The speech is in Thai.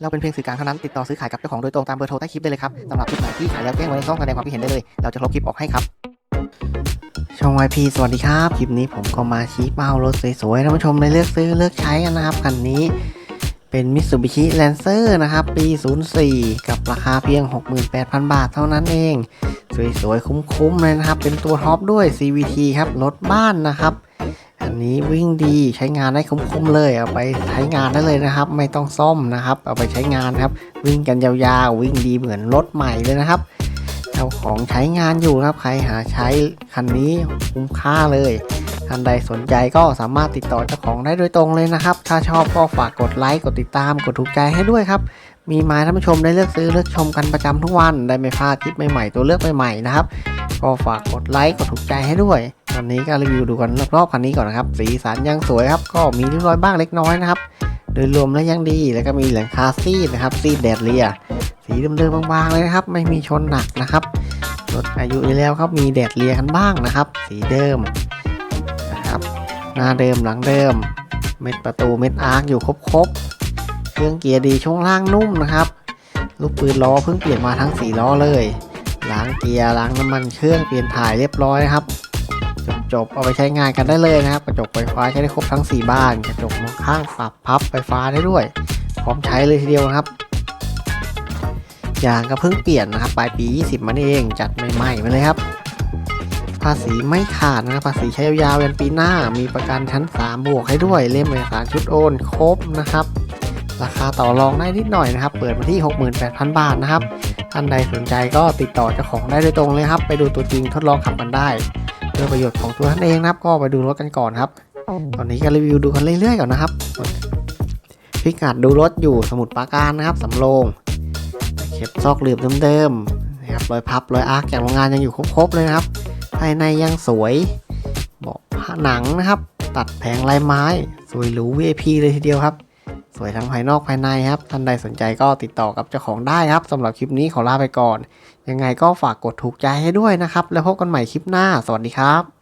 เราเป็นเพียงสื่อกลางเท่านั้น ติดต่อซื้อขายกับเจ้าของโดยตรงตามเบอร์โทรใต้คลิปได้เลยครับสำหรับคลิปไหนที่ขายแล้วแจ้งไว้ในช่องแสดงความคิดเห็นได้เลย เราจะลบคลิปออกให้ครับ ช่อง YP สวัสดีครับ คลิปนี้ผมก็มาชี้เป้ารถสวยๆท่านผู้ชมได้เลือกซื้อเลือกใช้กันนะครับคันนี้เป็น Mitsubishi Lancer นะครับ ปี 04 กับราคาเพียง 68,000 บาทเท่านั้นเอง สวยๆ คุ้มๆ เลยนะครับ เป็นตัวท็อปด้วย CVT ครับ รถบ้านนะครับ นี้วิ่งดีใช้งานได้คุ้มๆเลยเอาไปใช้งานได้เลยนะครับ ไม่ต้องซ่อมนะครับ เอาไปใช้งานครับ วิ่งกันยาวๆวิ่งดีเหมือนรถใหม่เลยนะครับเจ้าของใช้งานอยู่ครับใครหาใช้คันนี้คุ้มค่าเลยท่านใดสนใจก็สามารถติดต่อเจ้าของได้โดยตรงเลยนะครับ ถ้าชอบก็ฝากกดไลค์กดติดตามกดถูกใจให้ด้วยครับ มีม้ท่านผู้ชมได้เลือกซื้อเลือกชมกันประจำทุกวัน ได้ไม่พลาดคลิปใหม่ๆตัวเลือกใหม่ๆนะครับ ก็ฝากกดไลค์กดถูกใจให้ด้วย ตอนนี้ก็รีวิวดูกันรอบๆคันนี้ก่อนนะครับ สีสันยังสวยครับ ก็มีริ้วรอยบ้างเล็กน้อยนะครับ โดยรวมแล้วยังดี แล้วก็มีหลังคาซีดนะครับ ซีดแดดเรีย สีเดิมๆบางๆเลยนะครับ ไม่มีชนหนักนะครับ รถอายุแล้วครับ มีแดดเรียกันบ้างนะครับ สีเดิมนะครับ หน้าเดิมหลังเดิม เม็ดประตูเม็ดอาร์คอยู่ครบๆ เครื่องเกียร์ดีช่วงล่างนุ่มนะครับ ลูกปืนล้อเพิ่งเปลี่ยนมาทั้งสี่ล้อเลยล้างเกียร์ล้างน้ำมันเครื่องเปลี่ยนถ่ายเรียบร้อยนะครับ จบเอาไปใช้งานกันได้เลยนะครับ กระจกไฟฟ้าใช้ได้ครบทั้ง 4 บ้าน กระจกมองข้างปรับพับไฟฟ้าได้ด้วย พร้อมใช้เลยทีเดียวนะครับยางก็เพิ่งเปลี่ยนนะครับปลายปี 20มานี่เองจัดใหม่ๆมาเลยครับ ภาษีไม่ขาดนะครับภาษีใช้ยาวๆยันปีหน้า มีประกันชั้น 3 บวกให้ด้วยเล่มเอกสารชุดโอนครบนะครับ ราคาต่อรองได้นิดหน่อยนะครับ เปิดมาที่ 68,000 บาทนะครับท่านใดสนใจก็ติดต่อเจ้าของได้โดยตรงเลยครับ ไปดูตัวจริงทดลองขับกันได้ พื่อประโยชน์ของตัวท่านเองนะครับ ก็ไปดูรถกันก่อนครับ ตอนนี้ก็รีวิวดูกันเรื่อยๆก่อนนะครับ พิกัดดูรถอยู่สมุดปราการนะครับสำโรงเข็บซอกหลืบเดิมๆนะครับรอยพับรอยอาร์คจากโรงงานยังอยู่ครบๆเลยนะครับ ภายในยังสวยเบอกผ้าหนังนะครับ ตัดแผงลายไม้ สวยหรู VIP เลยทีเดียวครับ สวยทั้งภายนอกภายในครับ ท่านใดสนใจก็ติดต่อกับเจ้าของได้ครับสำหรับคลิปนี้ขอลาไปก่อน ยังไงก็ฝากกดถูกใจให้ด้วยนะครับ แล้วพบกันใหม่คลิปหน้า สวัสดีครับ